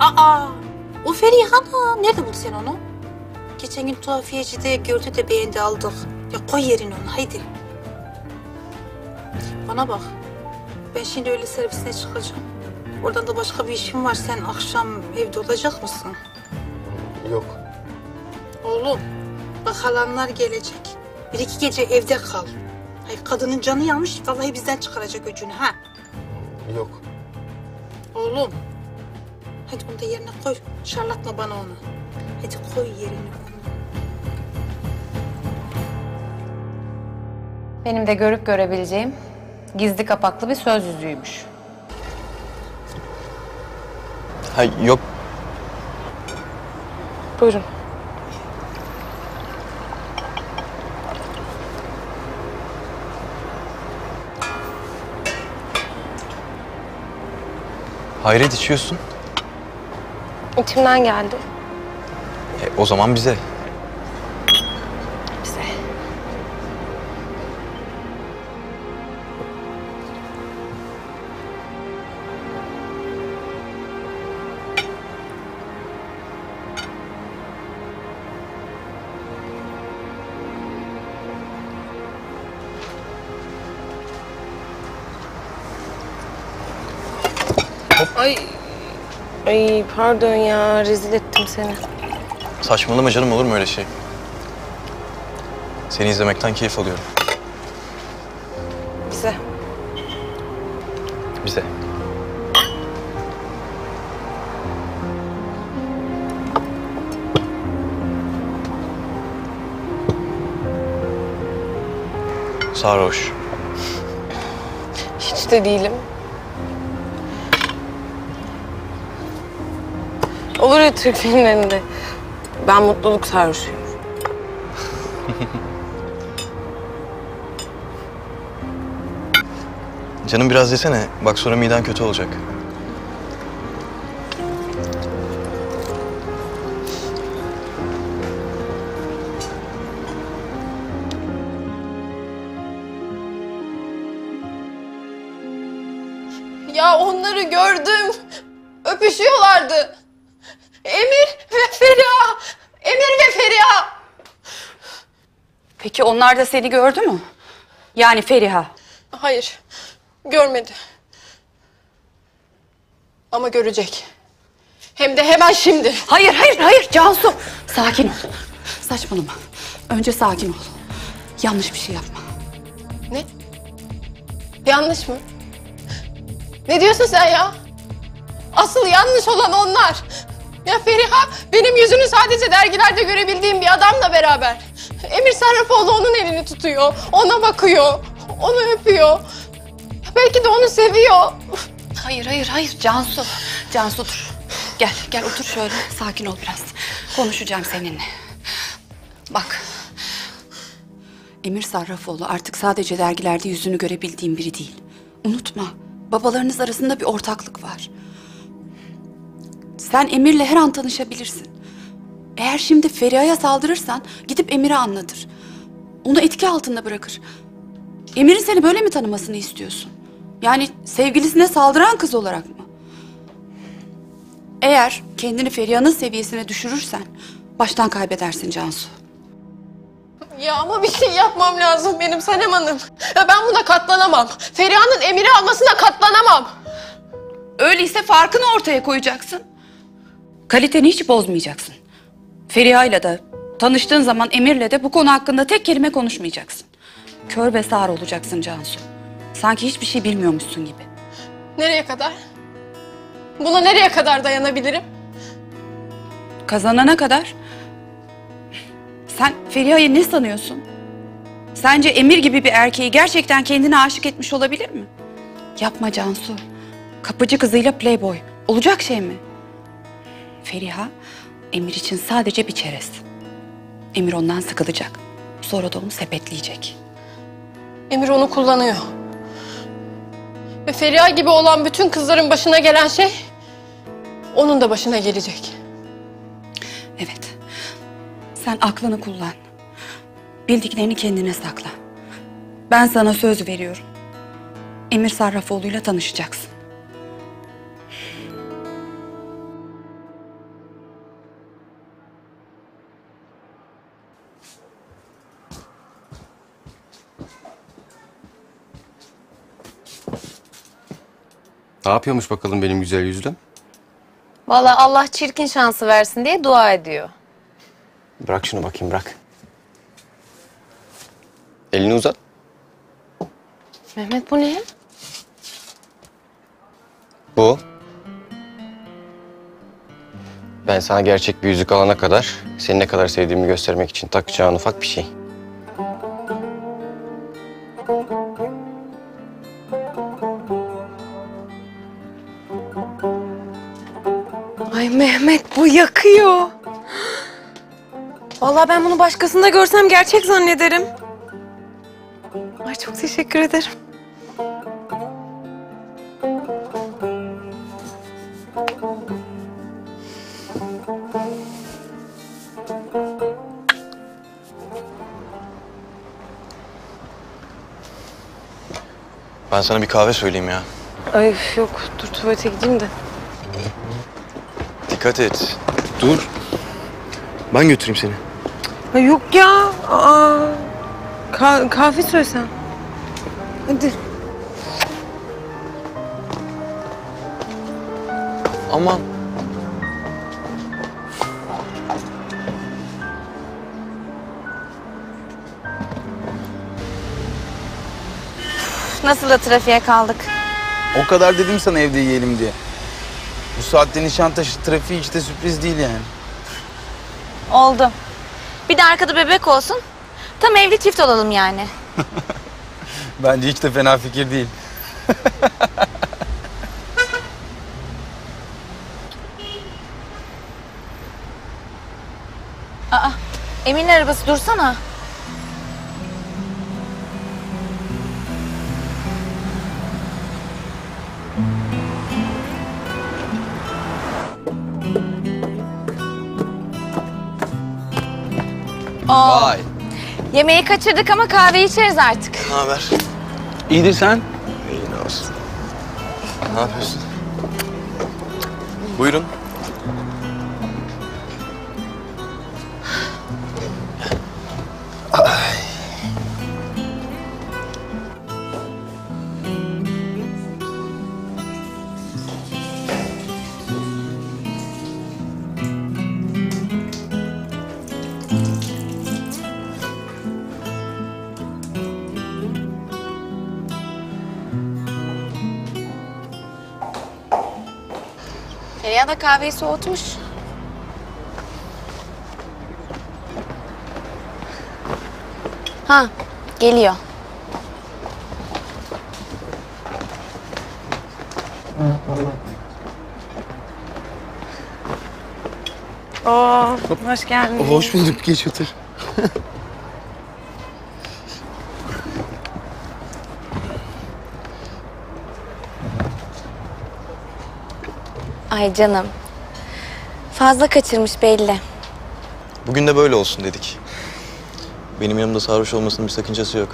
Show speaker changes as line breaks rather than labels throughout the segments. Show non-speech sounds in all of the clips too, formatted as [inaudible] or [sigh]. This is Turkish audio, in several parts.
Aa, o Feriha Hanım. Nerede buldun sen onu? Geçen gün tuhafiyecide gördü de beğendi aldık. Ya koy yerine onu haydi. Bana bak. Ben şimdi öyle servisine çıkacağım. Oradan da başka bir işim var. Sen akşam evde olacak mısın?
Yok.
Oğlum, bak halanlar gelecek. Bir iki gece evde kal. Ay kadının canı yanmış. Vallahi bizden çıkaracak öcünü ha.
Yok.
Oğlum. Hadi onu da yerine koy. Şarlatma bana onu. Hadi koy yerine.
Benim de görüp görebileceğim gizli kapaklı bir söz yüzüğüymüş.
Ha yok.
Buyurun.
Hayret içiyorsun.
İçimden geldi.
E, o zaman bize.
Bize.
Ay. Ay pardon ya rezil ettim seni.
Saçmalama canım olur mu öyle şey? Seni izlemekten keyif alıyorum.
Bize.
Bize. Sarhoş.
Hiç de değilim. Olur ya Türk filmlerinde. Ben mutluluk sarhoşuyum. [laughs]
Canım biraz yesene. Bak sonra miden kötü olacak.
Ya onları gördüm. Öpüşüyorlardı. Emir ve Feriha. Emir ve Feriha.
Peki onlar da seni gördü mü? Yani Feriha.
Hayır. Görmedi. Ama görecek. Hem de hemen şimdi.
Hayır, hayır, hayır Cansu. Sakin ol. Saçmalama. Önce sakin ol. Yanlış bir şey yapma.
Ne? Yanlış mı? Ne diyorsun sen ya? Asıl yanlış olan onlar. Ya Feriha benim yüzünü sadece dergilerde görebildiğim bir adamla beraber. Emir Sarrafoğlu onun elini tutuyor. Ona bakıyor. Onu öpüyor. Belki de onu seviyor.
Hayır, hayır, hayır Cansu. Cansu dur. Gel, gel otur şöyle. Sakin ol biraz. Konuşacağım seninle. Bak. Emir Sarrafoğlu artık sadece dergilerde yüzünü görebildiğim biri değil. Unutma, babalarınız arasında bir ortaklık var. Sen Emir'le her an tanışabilirsin. Eğer şimdi Feriha'ya saldırırsan gidip Emir'e anlatır. Onu etki altında bırakır. Emir'in seni böyle mi tanımasını istiyorsun? Yani sevgilisine saldıran kız olarak mı? Eğer kendini Feriha'nın seviyesine düşürürsen baştan kaybedersin Cansu.
Ya ama bir şey yapmam lazım benim Sanem Hanım. Ya ben buna katlanamam. Feriha'nın Emir'i almasına katlanamam.
Öyleyse farkını ortaya koyacaksın. Kaliteni hiç bozmayacaksın. Feriha'yla da tanıştığın zaman Emir'le de bu konu hakkında tek kelime konuşmayacaksın. Kör ve sağır olacaksın Cansu. Sanki hiçbir şey bilmiyormuşsun gibi.
Nereye kadar? Buna nereye kadar dayanabilirim?
Kazanana kadar sen Feriha'yı ne sanıyorsun? Sence Emir gibi bir erkeği gerçekten kendine aşık etmiş olabilir mi? Yapma Cansu. Kapıcı kızıyla playboy. Olacak şey mi? Feriha, Emir için sadece bir çerez. Emir ondan sıkılacak. Sonra da onu sepetleyecek.
Emir onu kullanıyor. Ve Feriha gibi olan bütün kızların başına gelen şey onun da başına gelecek.
Evet. Sen aklını kullan. Bildiklerini kendine sakla. Ben sana söz veriyorum. Emir Sarrafoğlu'yla tanışacaksın.
Ne yapıyormuş bakalım benim güzel yüzlüm?
Vallahi Allah çirkin şansı versin diye dua ediyor.
Bırak şunu bakayım bırak. Elini uzat.
Mehmet bu ne?
Bu. Ben sana gerçek bir yüzük alana kadar seni ne kadar sevdiğimi göstermek için takacağın ufak bir şey.
Mehmet bu yakıyor. Vallahi ben bunu başkasında görsem gerçek zannederim. Ay çok teşekkür ederim.
Ben sana bir kahve söyleyeyim ya.
Ay yok dur tuvalete gideyim de.
Dikkat et. Dur. Ben götüreyim seni.
Ay yok ya. Aa, ka- kahve söylesen. Hadi.
Aman.
Nasıl da trafiğe kaldık?
O kadar dedim sana evde yiyelim diye. Bu saatte Nişantaşı trafiği işte sürpriz değil yani.
Oldu. Bir de arkada bebek olsun. Tam evli çift olalım yani. [laughs]
Bence hiç de fena fikir değil. [laughs]
Emin'in arabası dursana. Oo,
Vay.
yemeği kaçırdık ama kahve içeriz artık.
Ne haber?
İyidir sen.
İyi ne olsun. Ne yapıyorsun? Buyurun.
Feriha da kahveyi soğutmuş. Ha, geliyor.
Oo, hoş geldin.
Hoş bulduk. Geç otur. [laughs]
Ay canım. Fazla kaçırmış belli.
Bugün de böyle olsun dedik. Benim yanımda sarhoş olmasının bir sakıncası yok.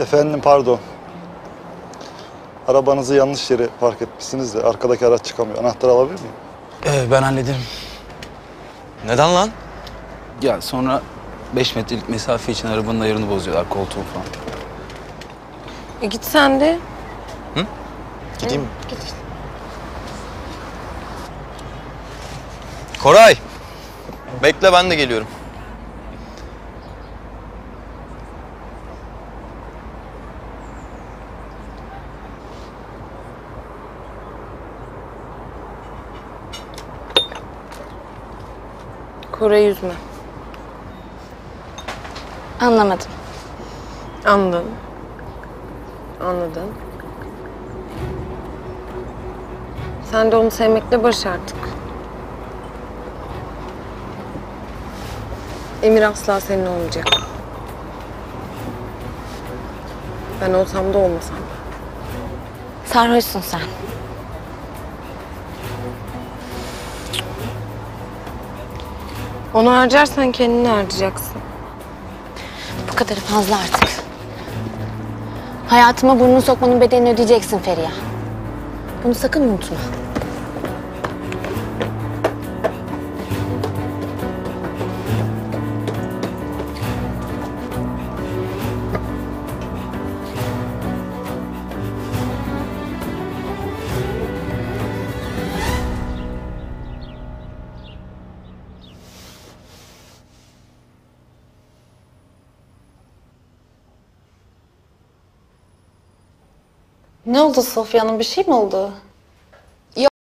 Efendim pardon. Arabanızı yanlış yere park etmişsiniz de arkadaki araç çıkamıyor. Anahtarı alabilir miyim?
Ee, ben hallederim.
Neden lan?
Ya sonra 5 metrelik mesafe için arabanın ayarını bozuyorlar koltuğu falan.
E git sen de.
Gideyim mi? Koray. Bekle ben de geliyorum.
Koray yüzme.
Anlamadım.
Anladın. Anladın. Sen de onu sevmekle barış artık. Emir asla senin olmayacak. Ben olsam da olmasam.
Sarhoşsun sen.
Onu harcarsan kendini harcayacaksın.
Kadarı fazla artık. Hayatıma burnunu sokmanın bedelini ödeyeceksin Feriha. Bunu sakın unutma.
Ne oldu Sofya'nın bir şey mi oldu?